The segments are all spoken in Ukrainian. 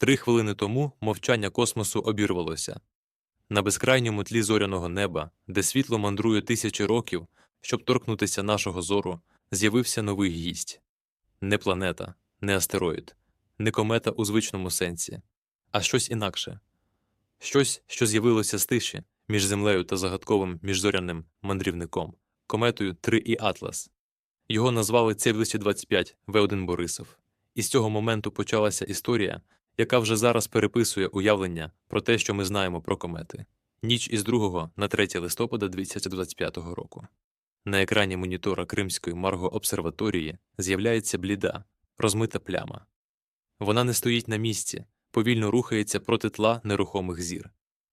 Три хвилини тому мовчання космосу обірвалося. На безкрайньому тлі зоряного неба, де світло мандрує тисячі років, щоб торкнутися нашого зору, з'явився новий гість не планета, не астероїд, не комета у звичному сенсі, а щось інакше щось, що з'явилося з тиші між землею та загадковим міжзоряним мандрівником, кометою 3 і Атлас. Його назвали Це-225 В1 Борисов. І з цього моменту почалася історія, яка вже зараз переписує уявлення про те, що ми знаємо про комети. Ніч із 2 на 3 листопада 2025 року. На екрані монітора Кримської Марго-обсерваторії з'являється бліда, розмита пляма. Вона не стоїть на місці, повільно рухається проти тла нерухомих зір.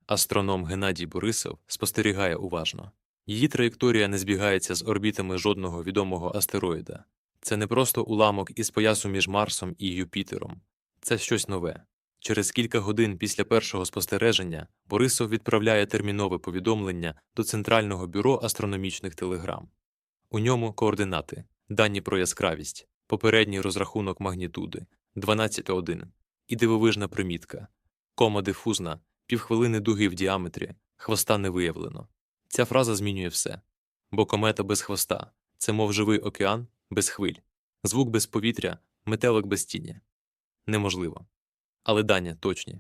Астроном Геннадій Борисов спостерігає уважно. Її траєкторія не збігається з орбітами жодного відомого астероїда. Це не просто уламок із поясу між Марсом і Юпітером. Це щось нове. Через кілька годин після першого спостереження Борисов відправляє термінове повідомлення до Центрального бюро астрономічних телеграм. У ньому координати, дані про яскравість, попередній розрахунок магнітуди 12,1 і дивовижна примітка кома дифузна, півхвилини дуги в діаметрі, хвоста не виявлено. Ця фраза змінює все. Бо комета без хвоста це мов живий океан без хвиль, звук без повітря, метелик без тіні. Неможливо. Але дані точні.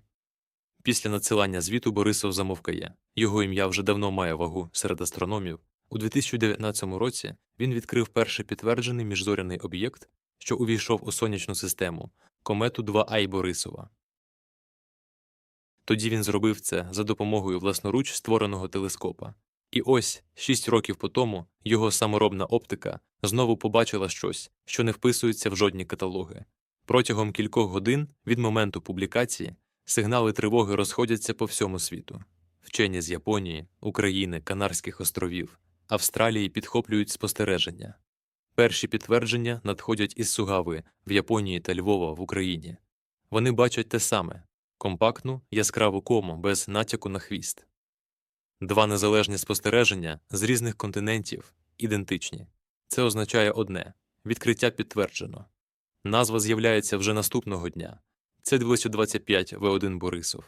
Після надсилання звіту Борисов замовкає. Його ім'я вже давно має вагу серед астрономів. У 2019 році він відкрив перший підтверджений міжзоряний об'єкт, що увійшов у сонячну систему комету 2А Борисова. Тоді він зробив це за допомогою власноруч створеного телескопа. І ось, шість років по тому, його саморобна оптика знову побачила щось, що не вписується в жодні каталоги. Протягом кількох годин від моменту публікації сигнали тривоги розходяться по всьому світу. Вчені з Японії, України, Канарських островів, Австралії підхоплюють спостереження. Перші підтвердження надходять із Сугави в Японії та Львова в Україні. Вони бачать те саме компактну, яскраву кому без натяку на хвіст. Два незалежні спостереження з різних континентів ідентичні. Це означає одне відкриття підтверджено. Назва з'являється вже наступного дня. Це 225 В1 Борисов.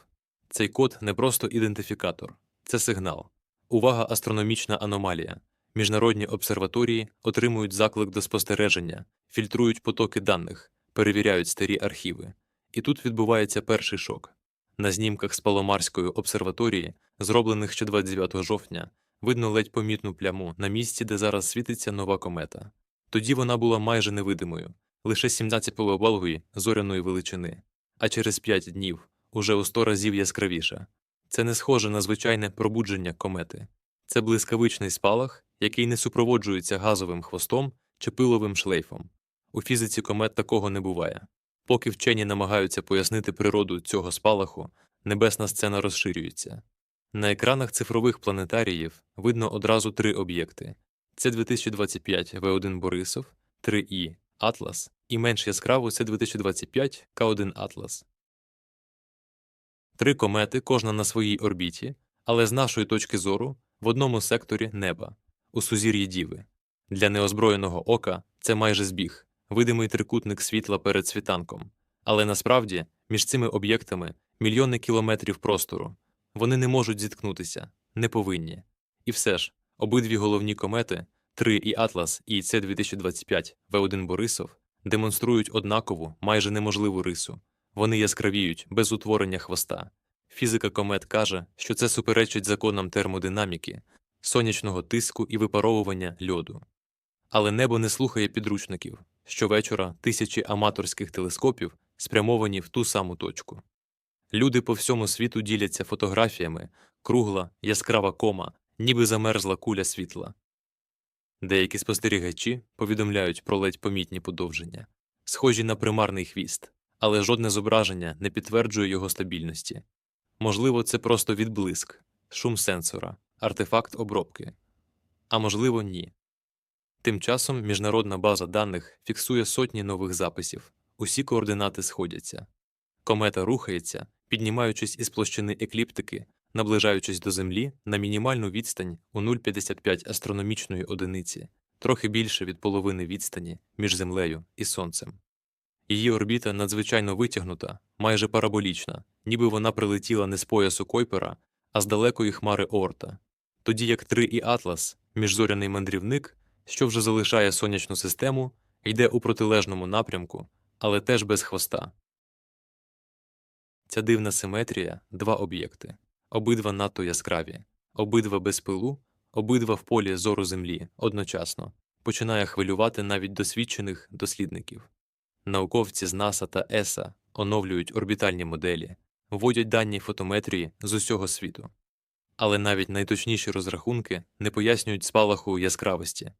Цей код не просто ідентифікатор, це сигнал. Увага, астрономічна аномалія. Міжнародні обсерваторії отримують заклик до спостереження, фільтрують потоки даних, перевіряють старі архіви. І тут відбувається перший шок. На знімках з Паломарської обсерваторії, зроблених ще 29 жовтня, видно ледь помітну пляму на місці, де зараз світиться нова комета. Тоді вона була майже невидимою, лише 17 полобалгої зоряної величини, а через 5 днів уже у 100 разів яскравіша. Це не схоже на звичайне пробудження комети. Це блискавичний спалах, який не супроводжується газовим хвостом чи пиловим шлейфом. У фізиці комет такого не буває. Поки вчені намагаються пояснити природу цього спалаху, небесна сцена розширюється. На екранах цифрових планетаріїв видно одразу три об'єкти: це 2025 В1 Борисов, 3І Атлас і менш яскраво це 2025 К1 Атлас. Три комети, кожна на своїй орбіті, але з нашої точки зору в одному секторі неба, у сузір'ї Діви. Для неозброєного ока це майже збіг, видимий трикутник світла перед світанком. Але насправді між цими об'єктами мільйони кілометрів простору. Вони не можуть зіткнутися, не повинні. І все ж, обидві головні комети 3 і Атлас і С 2025 В1 Борисов демонструють однакову, майже неможливу рису. Вони яскравіють без утворення хвоста. Фізика комет каже, що це суперечить законам термодинаміки, сонячного тиску і випаровування льоду. Але небо не слухає підручників. Щовечора тисячі аматорських телескопів спрямовані в ту саму точку. Люди по всьому світу діляться фотографіями, кругла, яскрава кома, ніби замерзла куля світла. Деякі спостерігачі повідомляють про ледь помітні подовження, схожі на примарний хвіст, але жодне зображення не підтверджує його стабільності. Можливо, це просто відблиск, шум сенсора, артефакт обробки. А можливо, ні. Тим часом міжнародна база даних фіксує сотні нових записів, усі координати сходяться. Комета рухається, піднімаючись із площини екліптики, наближаючись до Землі на мінімальну відстань у 0,55 астрономічної одиниці, трохи більше від половини відстані між Землею і Сонцем. Її орбіта надзвичайно витягнута, майже параболічна, ніби вона прилетіла не з поясу Койпера, а з далекої хмари Оорта. Тоді як 3 і Атлас, міжзоряний мандрівник, що вже залишає сонячну систему, йде у протилежному напрямку, але теж без хвоста. Ця дивна симетрія два об'єкти, обидва надто яскраві, обидва без пилу, обидва в полі зору Землі одночасно, починає хвилювати навіть досвідчених дослідників. Науковці з НАСА та ЕСА оновлюють орбітальні моделі, вводять дані фотометрії з усього світу. Але навіть найточніші розрахунки не пояснюють спалаху яскравості.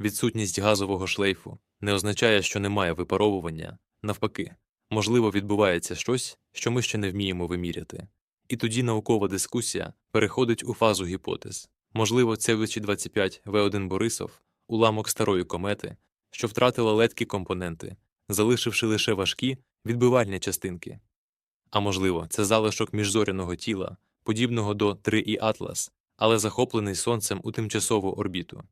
Відсутність газового шлейфу не означає, що немає випаровування, навпаки, можливо, відбувається щось, що ми ще не вміємо виміряти. І тоді наукова дискусія переходить у фазу гіпотез. Можливо, це ВЧ-25 В1 Борисов, уламок старої комети, що втратила ледкі компоненти, залишивши лише важкі відбивальні частинки. А можливо, це залишок міжзоряного тіла, подібного до 3І Атлас, але захоплений сонцем у тимчасову орбіту.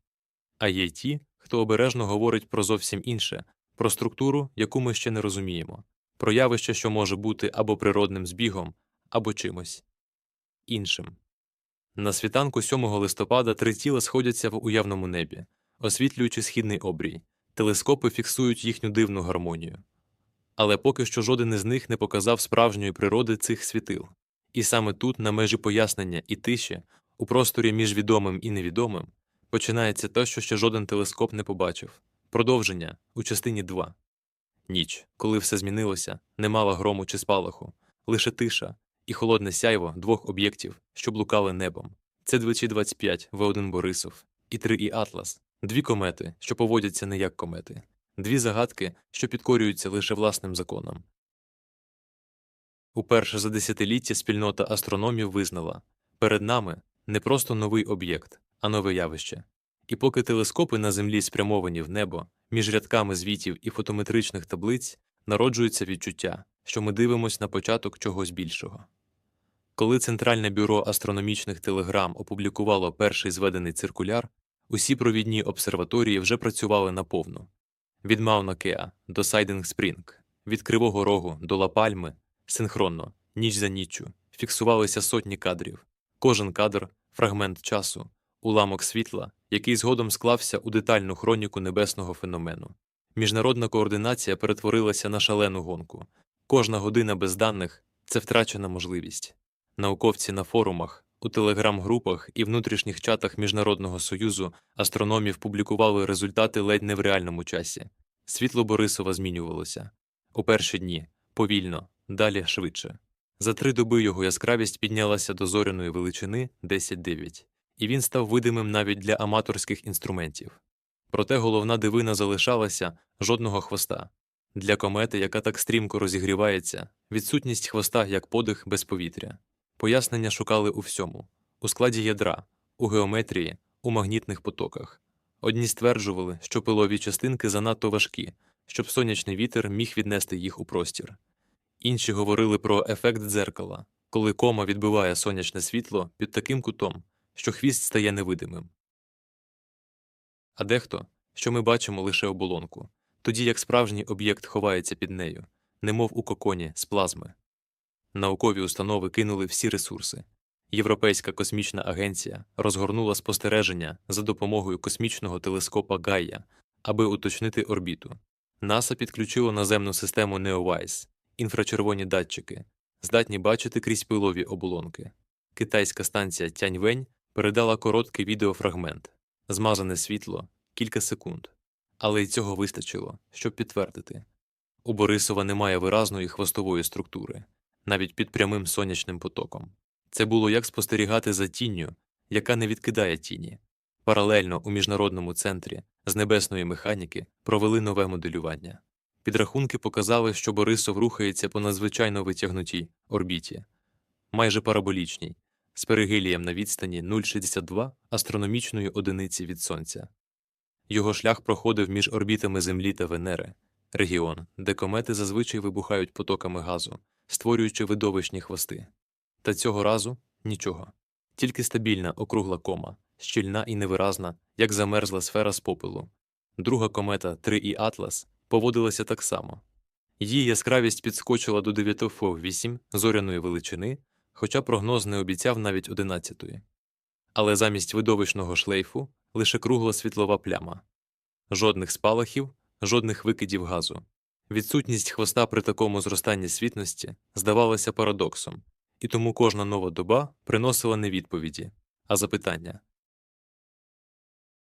А є й ті, хто обережно говорить про зовсім інше, про структуру, яку ми ще не розуміємо, про явище, що може бути або природним збігом, або чимось іншим. На світанку 7 листопада три тіла сходяться в уявному небі, освітлюючи східний обрій. Телескопи фіксують їхню дивну гармонію. Але поки що жоден із них не показав справжньої природи цих світил. І саме тут, на межі пояснення і тиші, у просторі між відомим і невідомим, починається те, що ще жоден телескоп не побачив продовження у частині 2. Ніч, коли все змінилося, не мала грому чи спалаху, лише тиша і холодне сяйво двох об'єктів, що блукали небом. Це 2025 В1 Борисов і 3 і Атлас, дві комети, що поводяться не як комети, дві загадки, що підкорюються лише власним законам. Уперше за десятиліття спільнота астрономів визнала перед нами не просто новий об'єкт, а нове явище. І поки телескопи на землі спрямовані в небо, між рядками звітів і фотометричних таблиць народжується відчуття, що ми дивимось на початок чогось більшого. Коли Центральне бюро астрономічних телеграм опублікувало перший зведений циркуляр, усі провідні обсерваторії вже працювали наповну. Від Мауна Кеа до Сайдинг Спрінг, від Кривого Рогу до Ла-Пальми, синхронно, ніч за ніччю, фіксувалися сотні кадрів, кожен кадр фрагмент часу, уламок світла, який згодом склався у детальну хроніку небесного феномену. Міжнародна координація перетворилася на шалену гонку. Кожна година без даних це втрачена можливість. Науковці на форумах, у телеграм-групах і внутрішніх чатах Міжнародного союзу астрономів публікували результати ледь не в реальному часі. Світло Борисова змінювалося. У перші дні повільно, далі швидше. За три доби його яскравість піднялася до зоряної величини 10-9, і він став видимим навіть для аматорських інструментів. Проте головна дивина залишалася жодного хвоста. Для комети, яка так стрімко розігрівається, відсутність хвоста як подих без повітря. Пояснення шукали у всьому у складі ядра, у геометрії, у магнітних потоках. Одні стверджували, що пилові частинки занадто важкі, щоб сонячний вітер міг віднести їх у простір. Інші говорили про ефект дзеркала, коли кома відбиває сонячне світло під таким кутом, що хвіст стає невидимим. А дехто, що ми бачимо лише оболонку, тоді як справжній об'єкт ховається під нею, немов у коконі з плазми. Наукові установи кинули всі ресурси. Європейська космічна агенція розгорнула спостереження за допомогою космічного телескопа Гайя, аби уточнити орбіту. НАСА підключило наземну систему NEOWISE, інфрачервоні датчики, здатні бачити крізь пилові оболонки. Китайська станція Тяньвень передала короткий відеофрагмент, змазане світло кілька секунд. Але й цього вистачило, щоб підтвердити. У Борисова немає виразної хвостової структури, навіть під прямим сонячним потоком. Це було як спостерігати за тінню, яка не відкидає тіні. Паралельно у міжнародному центрі з небесної механіки провели нове моделювання. Підрахунки показали, що Борисов рухається по надзвичайно витягнутій орбіті, майже параболічній, з перигелієм на відстані 0,62 астрономічної одиниці від Сонця. Його шлях проходив між орбітами Землі та Венери, регіон, де комети зазвичай вибухають потоками газу, створюючи видовищні хвости. Та цього разу нічого. Тільки стабільна округла кома, щільна і невиразна, як замерзла сфера з попелу. Друга комета 3І Атлас поводилася так само. Її яскравість підскочила до 9,8 зоряної величини, хоча прогноз не обіцяв навіть 11-ї. Але замість видовищного шлейфу лише кругла світлова пляма. Жодних спалахів, жодних викидів газу. Відсутність хвоста при такому зростанні світності здавалася парадоксом, і тому кожна нова доба приносила не відповіді, а запитання.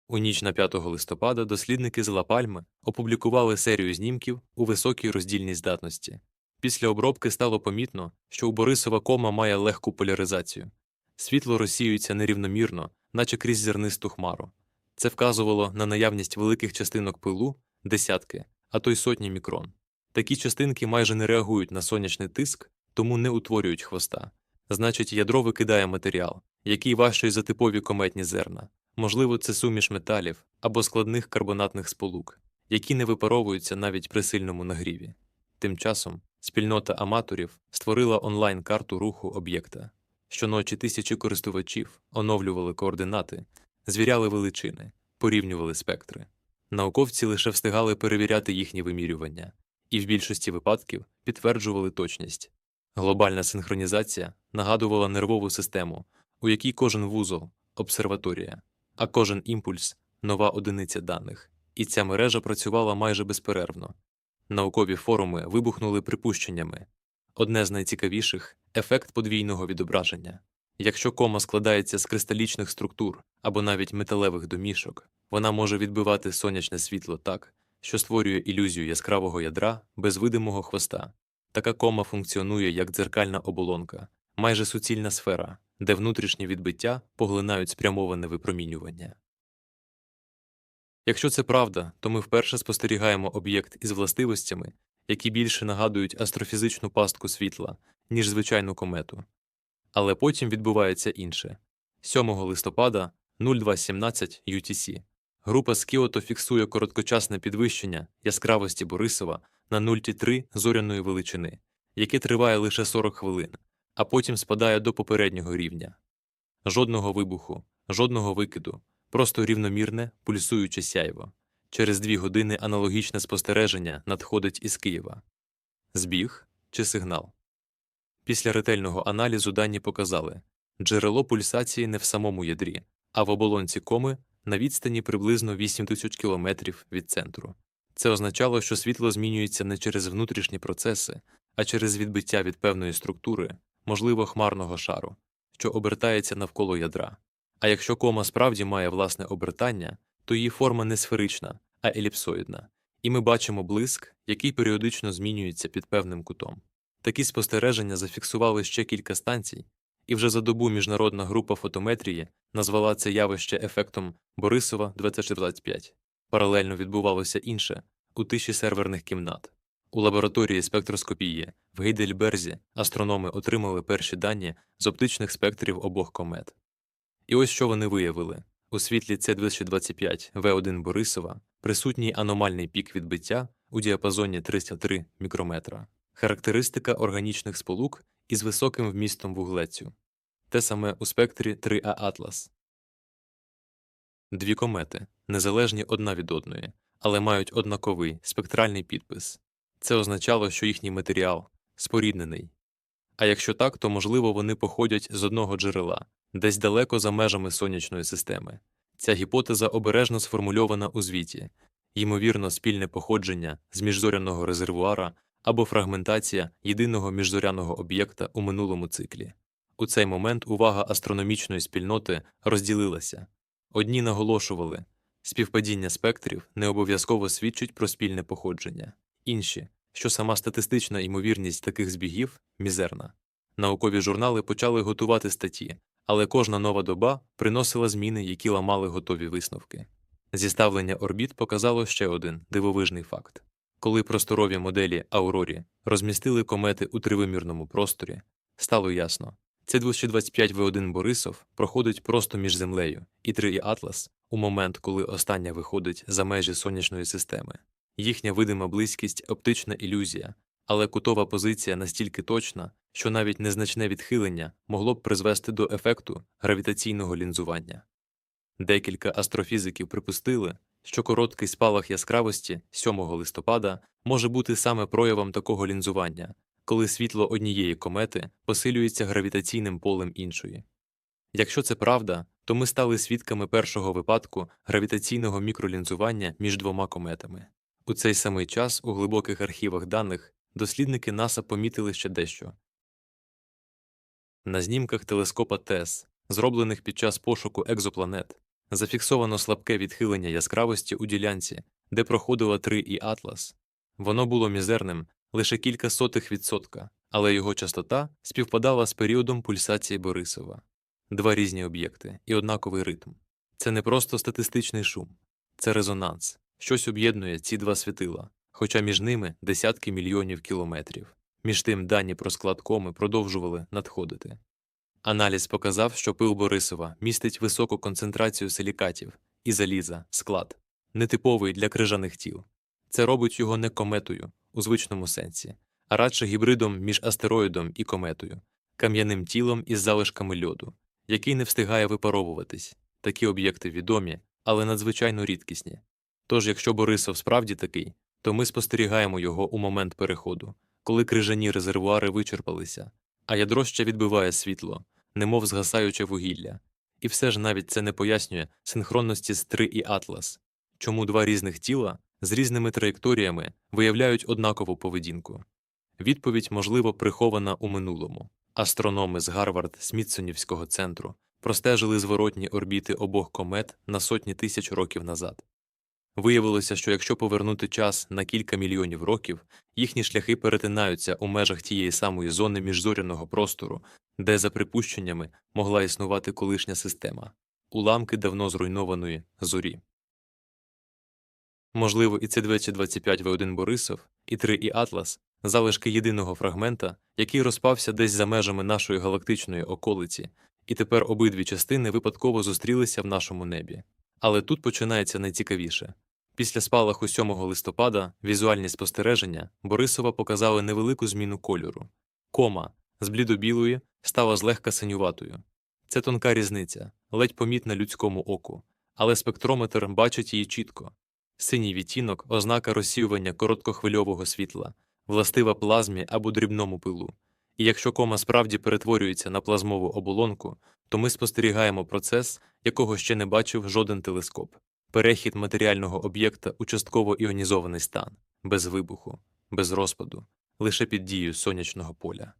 У ніч на 5 листопада дослідники з Ла-Пальми опублікували серію знімків у високій роздільній здатності. Після обробки стало помітно, що у Борисова кома має легку поляризацію. Світло розсіюється нерівномірно, наче крізь зернисту хмару. Це вказувало на наявність великих частинок пилу десятки, а то й сотні мікрон. Такі частинки майже не реагують на сонячний тиск, тому не утворюють хвоста. Значить, ядро викидає матеріал, який важчий за типові кометні зерна. Можливо, це суміш металів або складних карбонатних сполук, які не випаровуються навіть при сильному нагріві. Тим часом спільнота аматорів створила онлайн-карту руху об'єкта. Щоночі тисячі користувачів оновлювали координати, звіряли величини, порівнювали спектри. Науковці лише встигали перевіряти їхні вимірювання, і в більшості випадків підтверджували точність. Глобальна синхронізація нагадувала нервову систему, у якій кожен вузол обсерваторія, а кожен імпульс нова одиниця даних, і ця мережа працювала майже безперервно. Наукові форуми вибухнули припущеннями. Одне з найцікавіших ефект подвійного відображення. Якщо кома складається з кристалічних структур або навіть металевих домішок, вона може відбивати сонячне світло так, що створює ілюзію яскравого ядра без видимого хвоста. Така кома функціонує як дзеркальна оболонка, майже суцільна сфера, де внутрішні відбиття поглинають спрямоване випромінювання. Якщо це правда, то ми вперше спостерігаємо об'єкт із властивостями, які більше нагадують астрофізичну пастку світла, ніж звичайну комету. Але потім відбувається інше. 7 листопада 0217 UTC група з Кіото фіксує короткочасне підвищення яскравості Борисова на 0,3 зоряної величини, яке триває лише 40 хвилин, а потім спадає до попереднього рівня. Жодного вибуху, жодного викиду, просто рівномірне, пульсуюче сяйво. Через дві години аналогічне спостереження надходить із Києва. Збіг чи сигнал. Після ретельного аналізу дані показали джерело пульсації не в самому ядрі, а в оболонці коми на відстані приблизно 8 тисяч кілометрів від центру. Це означало, що світло змінюється не через внутрішні процеси, а через відбиття від певної структури, можливо, хмарного шару, що обертається навколо ядра. А якщо кома справді має власне обертання, то її форма не сферична, а еліпсоїдна, і ми бачимо блиск, який періодично змінюється під певним кутом. Такі спостереження зафіксували ще кілька станцій, і вже за добу міжнародна група фотометрії назвала це явище ефектом Борисова 2025. Паралельно відбувалося інше у тиші серверних кімнат. У лабораторії спектроскопії в Гейдельберзі астрономи отримали перші дані з оптичних спектрів обох комет. І ось що вони виявили у світлі С225 В1 Борисова присутній аномальний пік відбиття у діапазоні 303 мікрометра, характеристика органічних сполук із високим вмістом вуглецю, те саме у спектрі 3А Атлас. Дві комети незалежні одна від одної, але мають однаковий спектральний підпис. Це означало, що їхній матеріал споріднений. А якщо так, то можливо вони походять з одного джерела, десь далеко за межами сонячної системи. Ця гіпотеза обережно сформульована у звіті, ймовірно, спільне походження з міжзоряного резервуара або фрагментація єдиного міжзоряного об'єкта у минулому циклі. У цей момент увага астрономічної спільноти розділилася. Одні наголошували, співпадіння спектрів не обов'язково свідчить про спільне походження, інші, що сама статистична ймовірність таких збігів мізерна. Наукові журнали почали готувати статті, але кожна нова доба приносила зміни, які ламали готові висновки. Зіставлення орбіт показало ще один дивовижний факт. Коли просторові моделі Аурорі розмістили комети у тривимірному просторі, стало ясно, це 225 В1 Борисов проходить просто між Землею і 3 Атлас у момент, коли остання виходить за межі сонячної системи. Їхня видима близькість оптична ілюзія, але кутова позиція настільки точна, що навіть незначне відхилення могло б призвести до ефекту гравітаційного лінзування. Декілька астрофізиків припустили, що короткий спалах яскравості 7 листопада може бути саме проявом такого лінзування, коли світло однієї комети посилюється гравітаційним полем іншої. Якщо це правда, то ми стали свідками першого випадку гравітаційного мікролінзування між двома кометами. У цей самий час у глибоких архівах даних дослідники НАСА помітили ще дещо. На знімках телескопа ТЕС, зроблених під час пошуку екзопланет, зафіксовано слабке відхилення яскравості у ділянці, де проходила 3 і Атлас. Воно було мізерним лише кілька сотих відсотка, але його частота співпадала з періодом пульсації Борисова. Два різні об'єкти і однаковий ритм. Це не просто статистичний шум, це резонанс, щось об'єднує ці два світила, хоча між ними десятки мільйонів кілометрів. Між тим дані про склад коми продовжували надходити. Аналіз показав, що пил Борисова містить високу концентрацію силікатів і заліза, склад, нетиповий для крижаних тіл. Це робить його не кометою у звичному сенсі, а радше гібридом між астероїдом і кометою, кам'яним тілом із залишками льоду, який не встигає випаровуватись. Такі об'єкти відомі, але надзвичайно рідкісні. Тож, якщо Борисов справді такий, то ми спостерігаємо його у момент переходу, коли крижані резервуари вичерпалися, а ядро ще відбиває світло, немов згасаюче вугілля. І все ж навіть це не пояснює синхронності з 3 і Атлас, чому два різних тіла з різними траєкторіями виявляють однакову поведінку. Відповідь, можливо, прихована у минулому. Астрономи з Гарвард Смітсонівського центру простежили зворотні орбіти обох комет на сотні тисяч років назад. Виявилося, що якщо повернути час на кілька мільйонів років, їхні шляхи перетинаються у межах тієї самої зони міжзоряного простору, де, за припущеннями, могла існувати колишня система уламки давно зруйнованої зорі. Можливо, і це 225 В1 Борисов, і 3 і Атлас залишки єдиного фрагмента, який розпався десь за межами нашої галактичної околиці, і тепер обидві частини випадково зустрілися в нашому небі. Але тут починається найцікавіше. Після спалаху 7 листопада візуальні спостереження Борисова показали невелику зміну кольору. Кома з блідобілої стала злегка синюватою. Це тонка різниця, ледь помітна людському оку, але спектрометр бачить її чітко. Синій відтінок ознака розсіювання короткохвильового світла, властива плазмі або дрібному пилу. І якщо кома справді перетворюється на плазмову оболонку, то ми спостерігаємо процес, якого ще не бачив жоден телескоп перехід матеріального об'єкта у частково іонізований стан, без вибуху, без розпаду, лише під дією сонячного поля.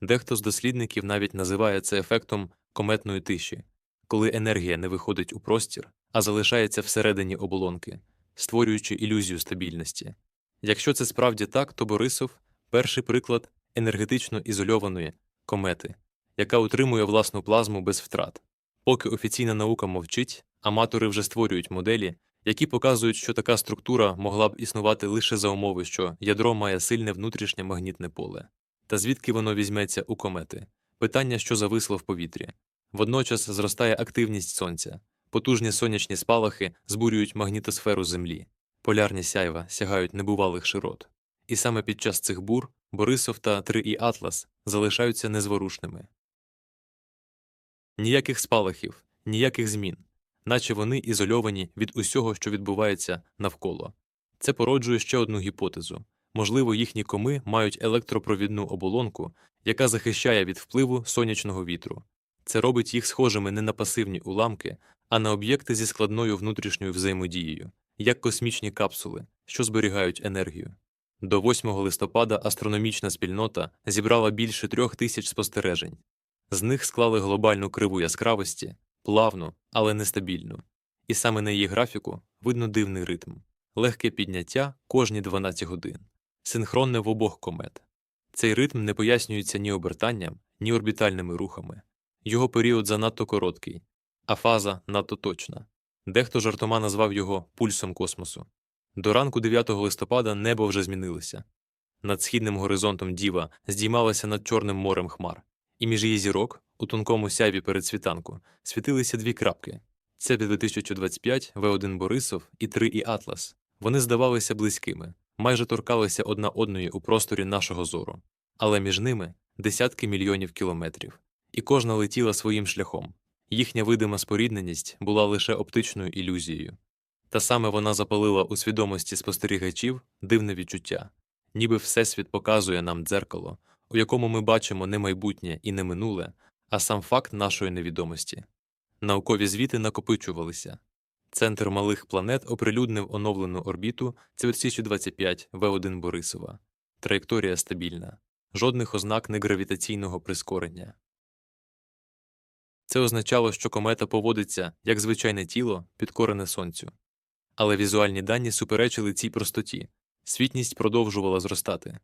Дехто з дослідників навіть називає це ефектом кометної тиші, коли енергія не виходить у простір, а залишається всередині оболонки, створюючи ілюзію стабільності. Якщо це справді так, то Борисов перший приклад енергетично ізольованої комети, яка утримує власну плазму без втрат. Поки офіційна наука мовчить, аматори вже створюють моделі, які показують, що така структура могла б існувати лише за умови, що ядро має сильне внутрішнє магнітне поле. Та звідки воно візьметься у комети? Питання, що зависло в повітрі. Водночас зростає активність сонця, потужні сонячні спалахи збурюють магнітосферу Землі, полярні сяйва сягають небувалих широт. І саме під час цих бур Борисов та 3 і Атлас залишаються незворушними. Ніяких спалахів, ніяких змін, наче вони ізольовані від усього, що відбувається навколо. Це породжує ще одну гіпотезу можливо, їхні коми мають електропровідну оболонку, яка захищає від впливу сонячного вітру. Це робить їх схожими не на пасивні уламки, а на об'єкти зі складною внутрішньою взаємодією, як космічні капсули, що зберігають енергію. До 8 листопада астрономічна спільнота зібрала більше трьох тисяч спостережень. З них склали глобальну криву яскравості, плавну, але нестабільну. І саме на її графіку видно дивний ритм легке підняття кожні 12 годин, синхронне в обох комет. Цей ритм не пояснюється ні обертанням, ні орбітальними рухами. Його період занадто короткий, а фаза надто точна. Дехто жартома назвав його пульсом космосу. До ранку 9 листопада небо вже змінилося. Над східним горизонтом діва здіймалася над Чорним морем хмар, і між її зірок, у тонкому сяйві перед світанку, світилися дві крапки це 2025 В1 Борисов і 3 і Атлас. Вони здавалися близькими, майже торкалися одна одної у просторі нашого зору, але між ними десятки мільйонів кілометрів, і кожна летіла своїм шляхом. Їхня видима спорідненість була лише оптичною ілюзією. Та саме вона запалила у свідомості спостерігачів дивне відчуття, ніби Всесвіт показує нам дзеркало, у якому ми бачимо не майбутнє і не минуле, а сам факт нашої невідомості. Наукові звіти накопичувалися. Центр малих планет оприлюднив оновлену орбіту 2025 В1 Борисова. Траєкторія стабільна, жодних ознак негравітаційного прискорення. Це означало, що комета поводиться як звичайне тіло, підкорене сонцю. Але візуальні дані суперечили цій простоті. Світність продовжувала зростати.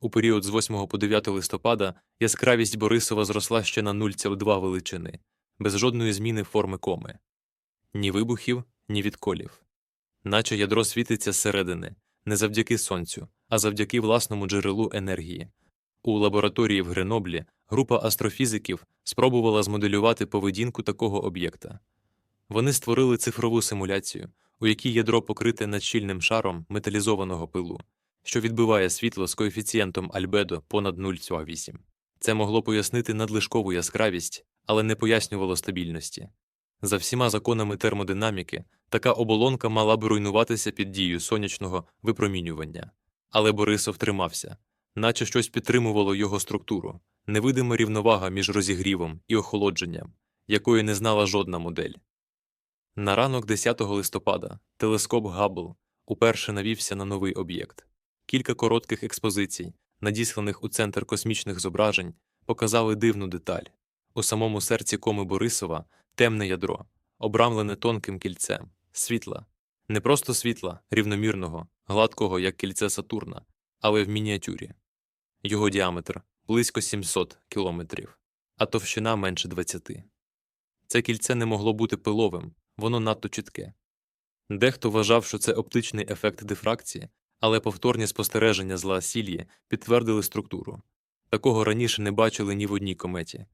У період з 8 по 9 листопада яскравість Борисова зросла ще на 0,2 величини, без жодної зміни форми коми. Ні вибухів, ні відколів. Наче ядро світиться зсередини, не завдяки сонцю, а завдяки власному джерелу енергії. У лабораторії в Греноблі група астрофізиків спробувала змоделювати поведінку такого об'єкта. Вони створили цифрову симуляцію, у якій ядро покрите надщільним шаром металізованого пилу, що відбиває світло з коефіцієнтом альбедо понад 0,8. Це могло пояснити надлишкову яскравість, але не пояснювало стабільності. За всіма законами термодинаміки, така оболонка мала б руйнуватися під дією сонячного випромінювання. Але Борисов тримався, наче щось підтримувало його структуру, невидима рівновага між розігрівом і охолодженням, якої не знала жодна модель. На ранок 10 листопада телескоп Габбл уперше навівся на новий об'єкт. Кілька коротких експозицій, надісланих у Центр космічних зображень, показали дивну деталь. У самому серці коми Борисова темне ядро, обрамлене тонким кільцем, світла. Не просто світла, рівномірного, гладкого, як кільце Сатурна, але в мініатюрі. Його діаметр близько 700 кілометрів, а товщина менше 20. Це кільце не могло бути пиловим, воно надто чітке. Дехто вважав, що це оптичний ефект дифракції, але повторні спостереження з Лаасільї підтвердили структуру. Такого раніше не бачили ні в одній кометі.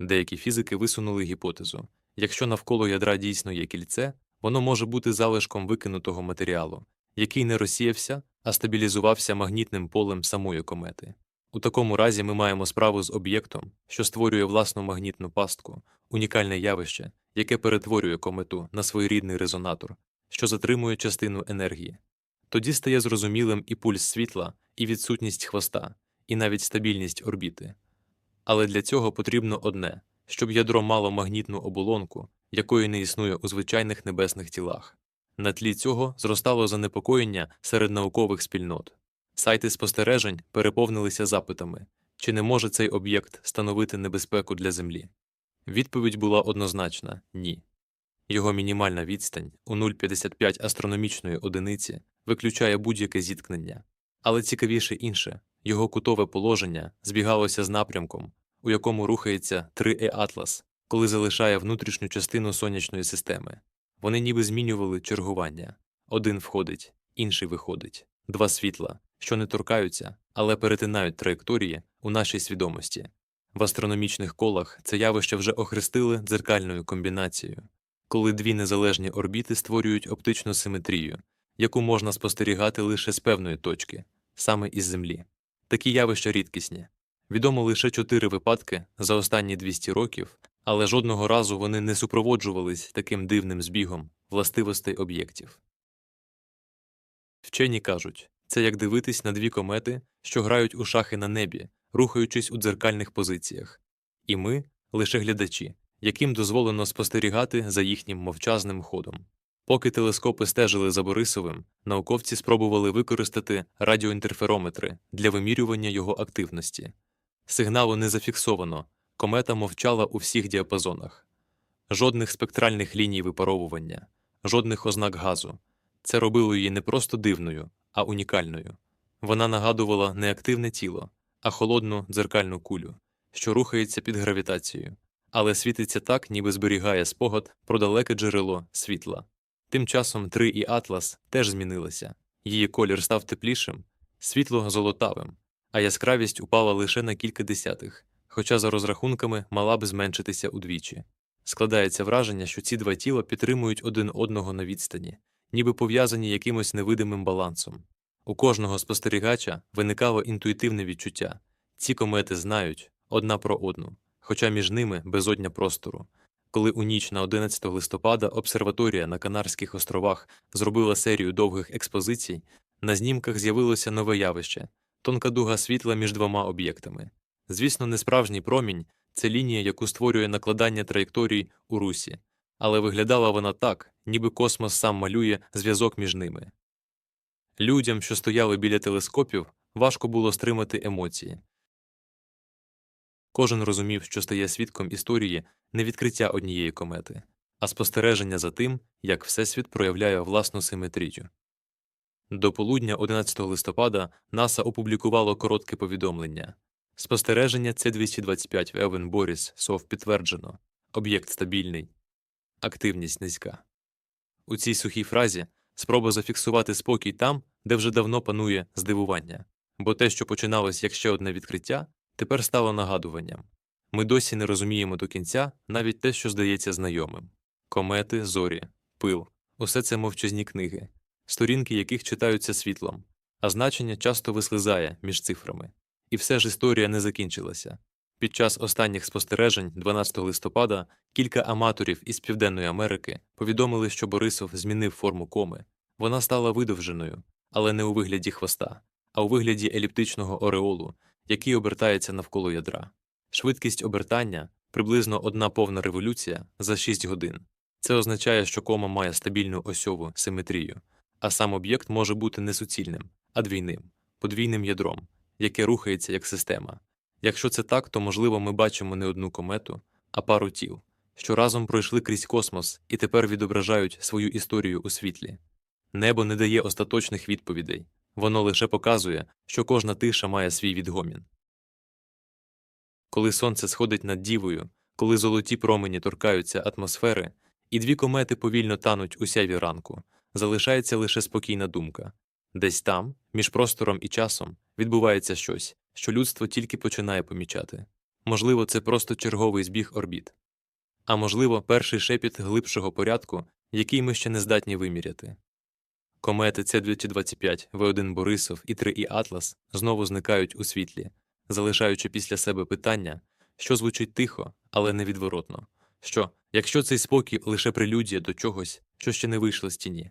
Деякі фізики висунули гіпотезу якщо навколо ядра дійсно є кільце, воно може бути залишком викинутого матеріалу, який не розсіявся, а стабілізувався магнітним полем самої комети. У такому разі ми маємо справу з об'єктом, що створює власну магнітну пастку, унікальне явище, яке перетворює комету на своєрідний резонатор, що затримує частину енергії. Тоді стає зрозумілим і пульс світла, і відсутність хвоста, і навіть стабільність орбіти. Але для цього потрібно одне щоб ядро мало магнітну оболонку, якої не існує у звичайних небесних тілах. На тлі цього зростало занепокоєння серед наукових спільнот. Сайти спостережень переповнилися запитами, чи не може цей об'єкт становити небезпеку для Землі. Відповідь була однозначна ні. Його мінімальна відстань у 0,55 астрономічної одиниці виключає будь-яке зіткнення. Але цікавіше інше його кутове положення збігалося з напрямком, у якому рухається 3E Атлас, коли залишає внутрішню частину сонячної системи. Вони ніби змінювали чергування один входить, інший виходить, два світла, що не торкаються, але перетинають траєкторії у нашій свідомості. В астрономічних колах це явище вже охрестили дзеркальною комбінацією, коли дві незалежні орбіти створюють оптичну симетрію, яку можна спостерігати лише з певної точки, саме із Землі. Такі явища рідкісні. Відомо лише чотири випадки за останні 200 років, але жодного разу вони не супроводжувались таким дивним збігом властивостей об'єктів. Вчені кажуть це як дивитись на дві комети, що грають у шахи на небі, рухаючись у дзеркальних позиціях, і ми лише глядачі, яким дозволено спостерігати за їхнім мовчазним ходом. Поки телескопи стежили за Борисовим, науковці спробували використати радіоінтерферометри для вимірювання його активності. Сигналу не зафіксовано, комета мовчала у всіх діапазонах, жодних спектральних ліній випаровування, жодних ознак газу. Це робило її не просто дивною, а унікальною. Вона нагадувала не активне тіло, а холодну дзеркальну кулю, що рухається під гравітацією, але світиться так, ніби зберігає спогад про далеке джерело світла. Тим часом 3 і Атлас теж змінилися, її колір став теплішим, світло золотавим, а яскравість упала лише на кілька десятих, хоча за розрахунками мала б зменшитися удвічі. Складається враження, що ці два тіла підтримують один одного на відстані, ніби пов'язані якимось невидимим балансом. У кожного спостерігача виникало інтуїтивне відчуття ці комети знають одна про одну, хоча між ними безодня простору, коли у ніч на 11 листопада обсерваторія на Канарських островах зробила серію довгих експозицій, на знімках з'явилося нове явище тонка дуга світла між двома об'єктами. Звісно, не справжній промінь це лінія, яку створює накладання траєкторій у русі, але виглядала вона так, ніби космос сам малює зв'язок між ними. Людям, що стояли біля телескопів, важко було стримати емоції. Кожен розумів, що стає свідком історії не відкриття однієї комети, а спостереження за тим, як Всесвіт проявляє власну симетрію. До полудня 11 листопада НАСА опублікувало коротке повідомлення. Спостереження С-225 Евен Боріс СОВ підтверджено. Об'єкт стабільний. Активність низька. У цій сухій фразі спроба зафіксувати спокій там, де вже давно панує здивування, бо те, що починалось як ще одне відкриття, тепер стало нагадуванням. Ми досі не розуміємо до кінця навіть те, що здається знайомим комети, зорі, пил усе це мовчазні книги, сторінки яких читаються світлом, а значення часто вислизає між цифрами. І все ж історія не закінчилася. Під час останніх спостережень, 12 листопада, кілька аматорів із Південної Америки повідомили, що Борисов змінив форму коми. Вона стала видовженою, але не у вигляді хвоста, а у вигляді еліптичного ореолу, який обертається навколо ядра. Швидкість обертання приблизно одна повна революція за 6 годин. Це означає, що кома має стабільну осьову симетрію, а сам об'єкт може бути не суцільним, а двійним, подвійним ядром, яке рухається як система. Якщо це так, то можливо ми бачимо не одну комету, а пару тіл, що разом пройшли крізь космос і тепер відображають свою історію у світлі. Небо не дає остаточних відповідей, воно лише показує, що кожна тиша має свій відгомін. Коли сонце сходить над дівою, коли золоті промені торкаються атмосфери, і дві комети повільно тануть у сяйві ранку, залишається лише спокійна думка десь там, між простором і часом, відбувається щось, що людство тільки починає помічати. Можливо, це просто черговий збіг орбіт. А можливо, перший шепіт глибшого порядку, який ми ще не здатні виміряти. Комети С-225, В1 Борисов і 3І Атлас знову зникають у світлі, залишаючи після себе питання, що звучить тихо, але невідворотно, що, якщо цей спокій лише прелюдія до чогось, що ще не вийшло з тіні,